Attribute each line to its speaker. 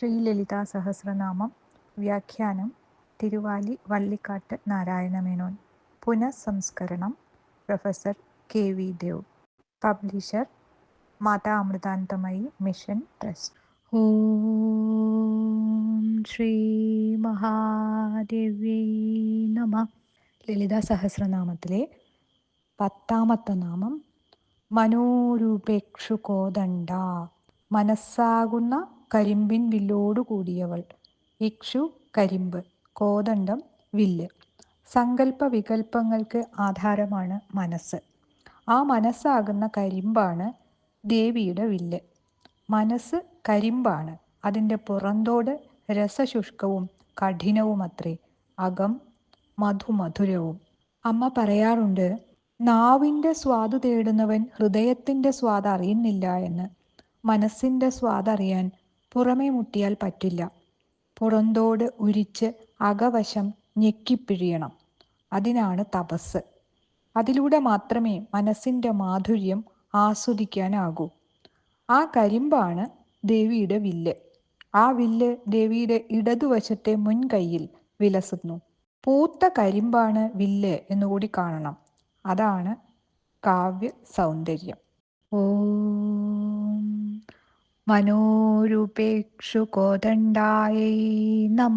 Speaker 1: ശ്രീലളിതാ സഹസ്രനാമം വ്യാഖ്യാനം തിരുവാലി വള്ളിക്കാട്ട് നാരായണമേനോൻ പുനഃസംസ്കരണം professor K V Dev publisher Mata Amritanandamayi mission trust. Om Shri മഹാദേവ്യൈ നമ. ലളിതാ സഹസ്രനാമത്തിലെ പത്താമത്തെ നാമം മനോരൂപേക്ഷുകോദണ്ഡ. മനസ്സാകുന്ന കരിമ്പിൻ വില്ലോടു കൂടിയവൾ. ഇക്ഷു കരിമ്പ് കോദണ്ഡം വില്ല്. സങ്കല്പ വികല്പങ്ങൾക്ക് ആധാരമാണ് മനസ്സ്. ആ മനസ്സാകുന്ന കരിമ്പാണ് ദേവിയുടെ വില്ല്. മനസ്സ് കരിമ്പാണ്. അതിന്റെ പുറന്തോട് രസശുഷ്കവും കഠിനവുമത്രേ. അകം മധുമധുരവും. അമ്മ പറയാറുണ്ട് നാവിന്റെ സ്വാദ് തേടുന്നവൻ ഹൃദയത്തിന്റെ സ്വാദ് അറിയുന്നില്ല എന്ന്. മനസ്സിന്റെ സ്വാദ് അറിയാൻ പുറമേ മുട്ടിയാൽ പറ്റില്ല. പുറന്തോട് ഉരിച്ച് അകവശം ഞെക്കിപ്പിഴിയണം. അതിനാണ് തപസ്. അതിലൂടെ മാത്രമേ മനസ്സിന്റെ മാധുര്യം ആസ്വദിക്കാനാകൂ. ആ കരിമ്പാണ് ദേവിയുടെ വില്ല്. ആ വില്ല് ദേവിയുടെ ഇടതുവശത്തെ മുൻകൈയിൽ വിലസുന്നു. പൂത്ത കരിമ്പാണ് വില്ല് എന്നുകൂടി കാണണം. അതാണ് കാവ്യ സൗന്ദര്യം ഓം മനോരൂപേക്ഷു കോദണ്ഡായൈ നമ.